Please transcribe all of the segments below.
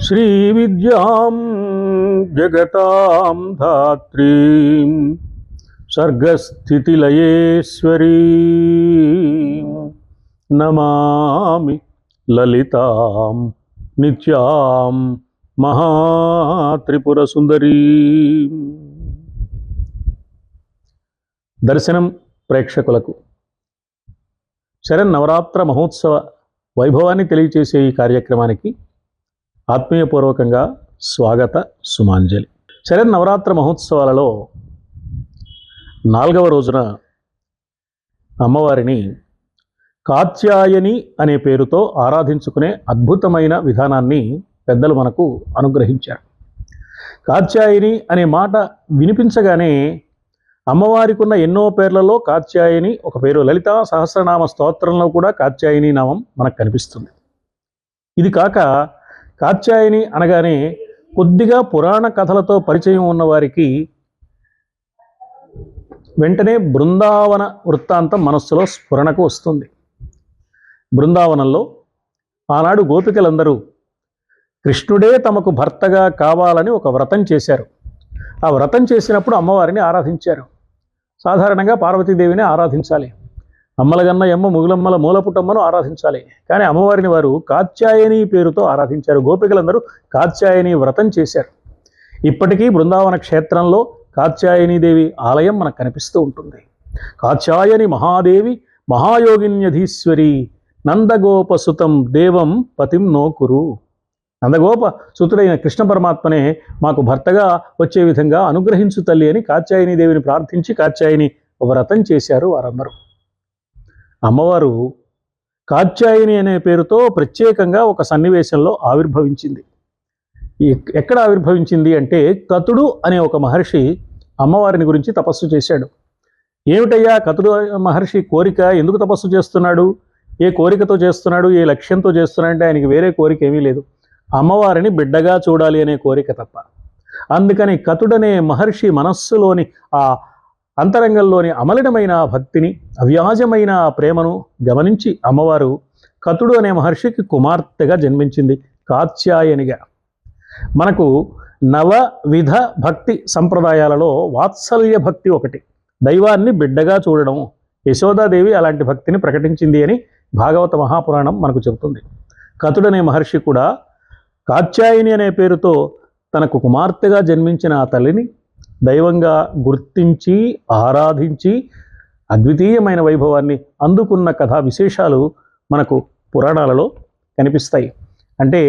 శ్రీవిద్యాం జగతాం ధాత్రీం సర్గస్థితిలయేశ్వరీ. నమామి లలితాం నిత్యాం మహాత్రిపురసుందరీ. దర్శనం ప్రేక్షకులకు. చరణ్ నవరాత్ర మహోత్సవ వైభవాన్ని తెలియచేసే ఈ కార్యక్రమానికి ఆత్మీయపూర్వకంగా స్వాగత సుమాంజలి. చరణ్ నవరాత్ర మహోత్సవాలలో నాలుగవ రోజున అమ్మవారిని కాత్యాయని అనే పేరుతో ఆరాధించుకునే అద్భుతమైన విధానాన్ని పెద్దలు మనకు అనుగ్రహించారు. కాత్యాయని అనే మాట వినిపించగానే అమ్మవారికి ఉన్న ఎన్నో పేర్లలో కాత్యాయని ఒక పేరు లలిత సహస్రనామ స్తోత్రంలో కూడా కాత్యాయని నామం మనకు కనిపిస్తుంది. ఇది కాక కాత్యాయని అనగానే కొద్దిగా పురాణ కథలతో పరిచయం ఉన్నవారికి వెంటనే బృందావన వృత్తాంతం మనస్సులో స్ఫురణకు వస్తుంది. బృందావనంలో ఆనాడు గోపికలందరూ కృష్ణుడే తమకు భర్తగా కావాలని ఒక వ్రతం చేశారు. ఆ వ్రతం చేసినప్పుడు అమ్మవారిని ఆరాధించారు. సాధారణంగా పార్వతీదేవిని ఆరాధించాలి. అమ్మలగన్న ఎమ్మ ముగులమ్మల మూలపుటమ్మను ఆరాధించాలి. కానీ అమ్మవారిని వారు కాత్యాయని పేరుతో ఆరాధించారు. గోపికలందరూ కాత్యాయని వ్రతం చేశారు. ఇప్పటికీ బృందావన క్షేత్రంలో కాత్యాయనీదేవి ఆలయం మనకు కనిపిస్తూ ఉంటుంది. కాత్యాయని మహాదేవి మహాయోగిన్యధీశ్వరి నందగోపసుతం దేవం పతిం నోకురు నందగోప సుతుడైన కృష్ణ పరమాత్మనే మాకు భర్తగా వచ్చే విధంగా అనుగ్రహించు తల్లి అని కాత్యాయని దేవిని ప్రార్థించి కాత్యాయని వ్రతం చేశారు వారందరూ. అమ్మవారు కాత్యాయని అనే పేరుతో ప్రత్యేకంగా ఒక సన్నివేశంలో ఆవిర్భవించింది. ఎక్కడ ఆవిర్భవించింది అంటే కతుడు అనే ఒక మహర్షి అమ్మవారిని గురించి తపస్సు చేశాడు. ఏమిటయ్యా కతుడు మహర్షి కోరిక? ఎందుకు తపస్సు చేస్తున్నాడు? ఏ కోరికతో చేస్తున్నాడు? ఏ లక్ష్యంతో చేస్తున్నాడు? అంటే ఆయనకి వేరే కోరిక ఏమీ లేదు. అమ్మవారిని బిడ్డగా చూడాలి అనే కోరిక తప్ప. అందుకని కతుడనే మహర్షి మనస్సులోని ఆ అంతరంగంలోని అమలినమైన ఆ భక్తిని అవ్యాజమైన ప్రేమను గమనించి అమ్మవారు కతుడు అనే మహర్షికి కుమార్తెగా జన్మించింది కాత్యాయనిగా. మనకు నవవిధ భక్తి సంప్రదాయాలలో వాత్సల్య భక్తి ఒకటి. దైవాన్ని బిడ్డగా చూడడం యశోదాదేవి అలాంటి భక్తిని ప్రకటించింది అని భాగవత మహాపురాణం మనకు చెబుతుంది. కతుడనే మహర్షి కూడా కాత్యాయని అనే పేరుతో తనకు కుమార్తెగా జన్మించిన ఆ తల్లిని దైవంగా గుర్తించి ఆరాధించి అద్వితీయమైన వైభవాన్ని అందుకున్న కథా విశేషాలు మనకు పురాణాలలో కనిపిస్తాయి. అంటే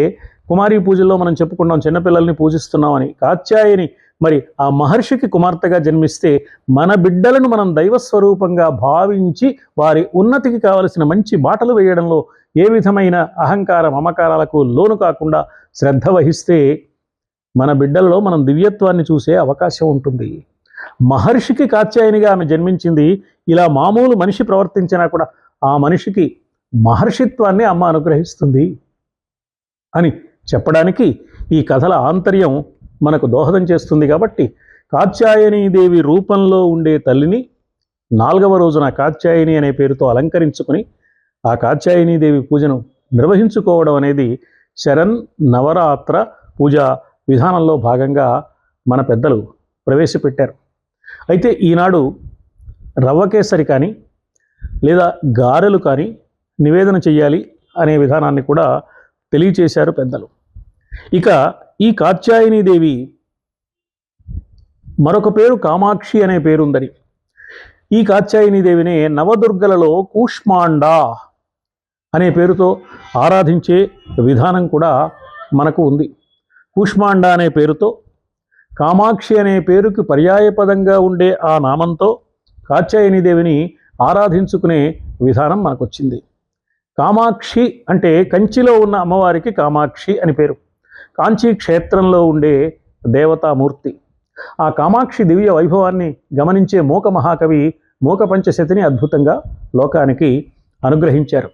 కుమారి పూజల్లో మనం చెప్పుకున్నాం చిన్నపిల్లల్ని పూజిస్తున్నామని కాత్యాయని మరి ఆ మహర్షికి కుమార్తెగా జన్మిస్తే మన బిడ్డలను మనం దైవ స్వరూపంగా భావించి వారి ఉన్నతికి కావలసిన మంచి బాటలు వేయడంలో ఏ విధమైన అహంకార మమకారాలకు లోను కాకుండా శ్రద్ధ వహిస్తే మన బిడ్డల్లో మనం దివ్యత్వాన్ని చూసే అవకాశం ఉంటుంది. మహర్షికి కాత్యాయనిగా ఆమె జన్మించింది. ఇలా మామూలు మనిషి ప్రవర్తించినా కూడా ఆ మనిషికి మహర్షిత్వాన్ని అమ్మ అనుగ్రహిస్తుంది అని చెప్పడానికి ఈ కథల ఆంతర్యం మనకు దోహదం చేస్తుంది కాబట్టి కాత్యాయనీదేవి రూపంలో ఉండే తల్లిని నాలుగవ రోజున కాత్యాయని అనే పేరుతో అలంకరించుకుని ఆ కాత్యాయనీదేవి పూజను నిర్వహించుకోవడం అనేది శరణ్ నవరాత్ర పూజ విధానంలో భాగంగా మన పెద్దలు ప్రవేశపెట్టారు. అయితే ఈనాడు రవ్వ కేసరి కానీ లేదా గారెలు కానీ నివేదన చేయాలి అనే విధానాన్ని కూడా తెలియచేశారు పెద్దలు. ఇక ఈ కాత్యాయనీదేవి మరొక పేరు కామాక్షి అనే పేరుందని. ఈ కాత్యాయనీదేవిని నవదుర్గలలో కూష్మాండా అనే పేరుతో ఆరాధించే విధానం కూడా మనకు ఉంది. కూష్మాండ అనే పేరుతో కామాక్షి అనే పేరుకి పర్యాయపదంగా ఉండే ఆ నామంతో కాత్యాయనీదేవిని ఆరాధించుకునే విధానం మనకొచ్చింది. కామాక్షి అంటే కంచిలో ఉన్న అమ్మవారికి కామాక్షి అని పేరు. కాంచీ క్షేత్రంలో ఉండే దేవతామూర్తి. ఆ కామాక్షి దివ్య వైభవాన్ని గమనించే మూక మహాకవి మూక పంచశతిని అద్భుతంగా లోకానికి అనుగ్రహించారు.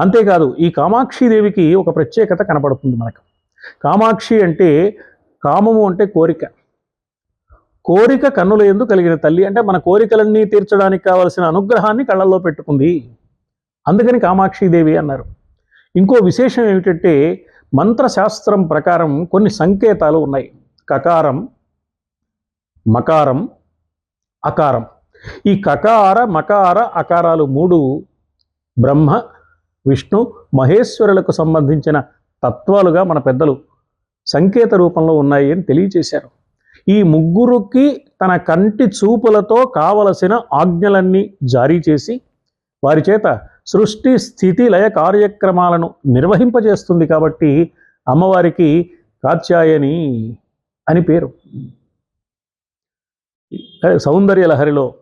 అంతేకాదు ఈ కామాక్షి దేవికి ఒక ప్రత్యేకత కనపడుతుంది మనకు. కామాక్షి అంటే కామము అంటే కోరిక. కోరిక కన్నుల ఎందు కలిగిన తల్లి అంటే మన కోరికలన్నీ తీర్చడానికి కావలసిన అనుగ్రహాన్ని కళ్ళల్లో పెట్టుకుంది. అందుకని కామాక్షిదేవి అన్నారు. ఇంకో విశేషం ఏమిటంటే మంత్రశాస్త్రం ప్రకారం కొన్ని సంకేతాలు ఉన్నాయి. కకారం మకారం అకారం. ఈ కకార మకార అకారాలు మూడు బ్రహ్మ విష్ణు మహేశ్వరులకు సంబంధించిన తత్వాలుగా మన పెద్దలు సంకేత రూపంలో ఉన్నాయి అని తెలియచేశారు. ఈ ముగ్గురికి తన కంటి చూపులతో కావలసిన ఆజ్ఞలన్నీ జారీ చేసి వారి చేత సృష్టి స్థితి లయ కార్యక్రమాలను నిర్వహింపజేస్తుంది కాబట్టి అమ్మవారికి కాత్యాయని అని పేరు. సౌందర్య లహరిలో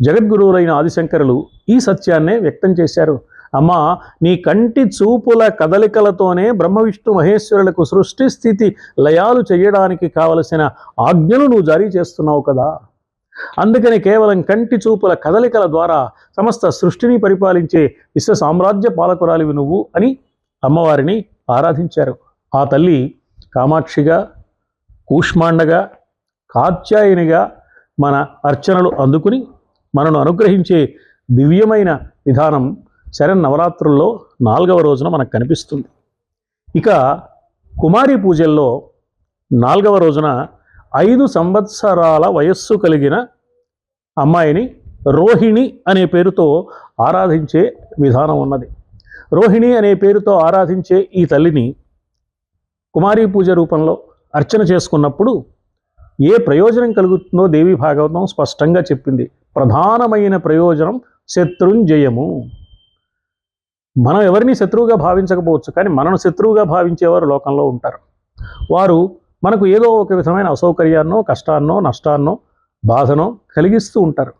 జగద్గురువులైన ఆదిశంకరులు ఈ సత్యాన్నే వ్యక్తం చేశారు. అమ్మా నీ కంటి చూపుల కదలికలతోనే బ్రహ్మ విష్ణు మహేశ్వరులకు సృష్టి స్థితి లయాలు చేయడానికి కావలసిన ఆజ్ఞను నువ్వు జారీ చేస్తున్నావు కదా. అందుకని కేవలం కంటి చూపుల కదలికల ద్వారా సమస్త సృష్టిని పరిపాలించే విశ్వ సామ్రాజ్య పాలకురాలివి నువ్వు అని అమ్మవారిని ఆరాధించారు. ఆ తల్లి కామాక్షిగా కూష్మాండగా కాత్యాయనిగా మన అర్చనలు అందుకుని మనను అనుగ్రహించే దివ్యమైన విధానం శరన్నవరాత్రుల్లో నాలుగవ రోజున మనకు కనిపిస్తుంది. ఇక కుమారి పూజల్లో నాలుగవ రోజున ఐదు సంవత్సరాల వయస్సు కలిగిన అమ్మాయిని రోహిణి అనే పేరుతో ఆరాధించే విధానం ఉన్నది. రోహిణి అనే పేరుతో ఆరాధించే ఈ తల్లిని కుమారీ పూజ రూపంలో అర్చన చేసుకున్నప్పుడు ఏ ప్రయోజనం కలుగుతుందో దేవి భాగవతం స్పష్టంగా చెప్పింది. ప్రధానమైన ప్రయోజనం శత్రుంజయము. మనం ఎవరిని శత్రువుగా భావించకపోవచ్చు కానీ మనను శత్రువుగా భావించేవారు లోకంలో ఉంటారు. వారు మనకు ఏదో ఒక విధమైన అసౌకర్యాన్నో కష్టాన్నో నష్టాన్నో బాధనో కలిగిస్తూ ఉంటారు.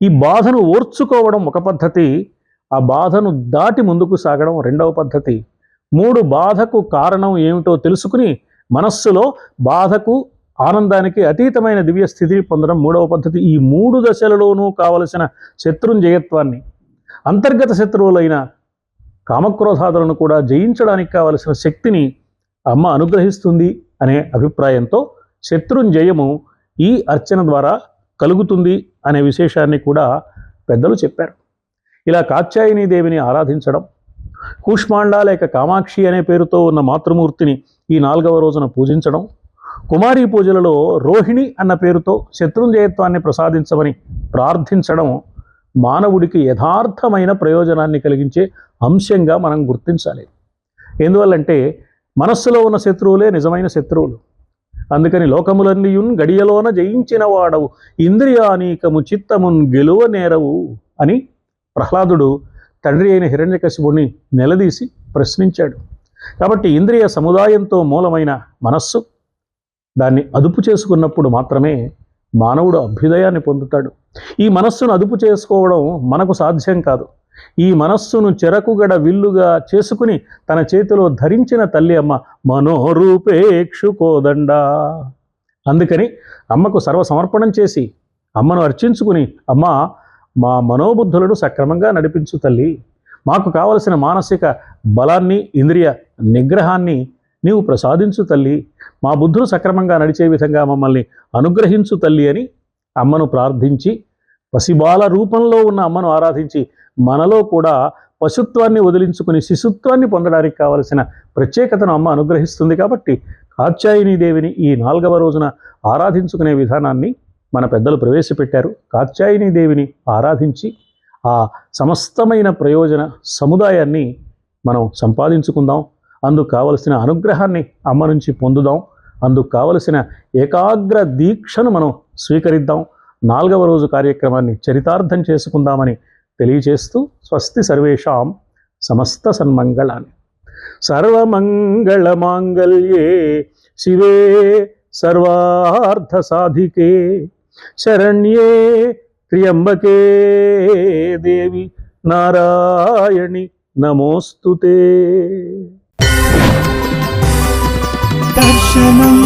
ఈ బాధను ఓర్చుకోవడం ఒక పద్ధతి ఆ బాధను దాటి ముందుకు సాగడం రెండవ పద్ధతి. మూడు బాధకు కారణం ఏమిటో తెలుసుకుని మనస్సులో బాధకు ఆనందానికి అతీతమైన దివ్య స్థితిని పొందడం మూడవ పద్ధతి. ఈ మూడు దశలలోనూ కావలసిన శత్రుంజయత్వాన్ని అంతర్గత శత్రువులైన కామక్రోధాదులను కూడా జయించడానికి కావలసిన శక్తిని అమ్మ అనుగ్రహిస్తుంది. అనే అభిప్రాయంతో శత్రుంజయము ఈ అర్చన ద్వారా కలుగుతుంది అనే విశేషాన్ని కూడా పెద్దలు చెప్పారు. ఇలా కాత్యాయని దేవిని ఆరాధించడం కూష్మాండ లేక కామాక్షి అనే పేరుతో ఉన్న మాతృమూర్తిని ఈ నాలుగవ రోజున పూజించడం కుమారీ పూజలలో రోహిణి అన్న పేరుతో శత్రుంజయత్వాన్ని ప్రసాదించమని ప్రార్థించడం మానవుడికి యథార్థమైన ప్రయోజనాన్ని కలిగించే అంశంగా మనం గుర్తించాలి. ఎందువల్లంటే మనస్సులో ఉన్న శత్రువులే నిజమైన శత్రువులు. అందుకని లోకములన్నీయున్ గడియలోన జయించిన వాడవు. ఇంద్రియానీకము చిత్తమున్ గెలువ నేరవు అని ప్రహ్లాదుడు తండ్రి అయిన హిరణ్యకశిపుణ్ణి నిలదీసి ప్రశ్నించాడు. కాబట్టి ఇంద్రియ సముదాయంతో మూలమైన మనస్సు దాన్ని అదుపు చేసుకున్నప్పుడు మాత్రమే మానవుడు అభ్యుదయాన్ని పొందుతాడు. ఈ మనస్సును అదుపు చేసుకోవడం మనకు సాధ్యం కాదు. ఈ మనస్సును చెరకుగడ విల్లుగా చేసుకుని తన చేతిలో ధరించిన తల్లి అమ్మ మనోరూపేక్షుకోదండ. అందుకని అమ్మకు సర్వసమర్పణం చేసి అమ్మను అర్చించుకుని అమ్మ మా మనోబుద్ధులను సక్రమంగా నడిపించు తల్లి. మాకు కావలసిన మానసిక బలాన్ని ఇంద్రియ నిగ్రహాన్ని నీవు ప్రసాదించు తల్లి. మా బుద్ధులు సక్రమంగా నడిచే విధంగా మమ్మల్ని అనుగ్రహించు తల్లి అని అమ్మను ప్రార్థించి పసిబాల రూపంలో ఉన్న అమ్మను ఆరాధించి మనలో కూడా పశుత్వాన్ని వదిలించుకుని శిశుత్వాన్ని పొందడానికి కావలసిన ప్రత్యేకతను అమ్మ అనుగ్రహిస్తుంది కాబట్టి కాత్యాయని దేవిని ఈ నాలుగవ రోజున ఆరాధించుకునే విధానాన్ని మన పెద్దలు ప్రవేశపెట్టారు. కాత్యాయని దేవిని ఆరాధించి ఆ సమస్తమైన ప్రయోజన సముదాయాన్ని మనం సంపాదించుకుందాం. అందుకు కావలసిన అనుగ్రహాన్ని అమ్మ నుంచి పొందుదాం. అందుకు కావలసిన ఏకాగ్ర దీక్షను మనం స్వీకరిద్దాం. నాలుగవ రోజు కార్యక్రమాన్ని చరితార్థం చేసుకుందామని తెలియచేస్తూ స్వస్తి సర్వేషాం సమస్త సన్మంగళాన్ని. సర్వమంగళమాంగళ్యే శివే సర్వార్థ సాధికే శరణ్యే త్ర్యంబకే దేవి నారాయణి నమోస్తుతే. దర్శనం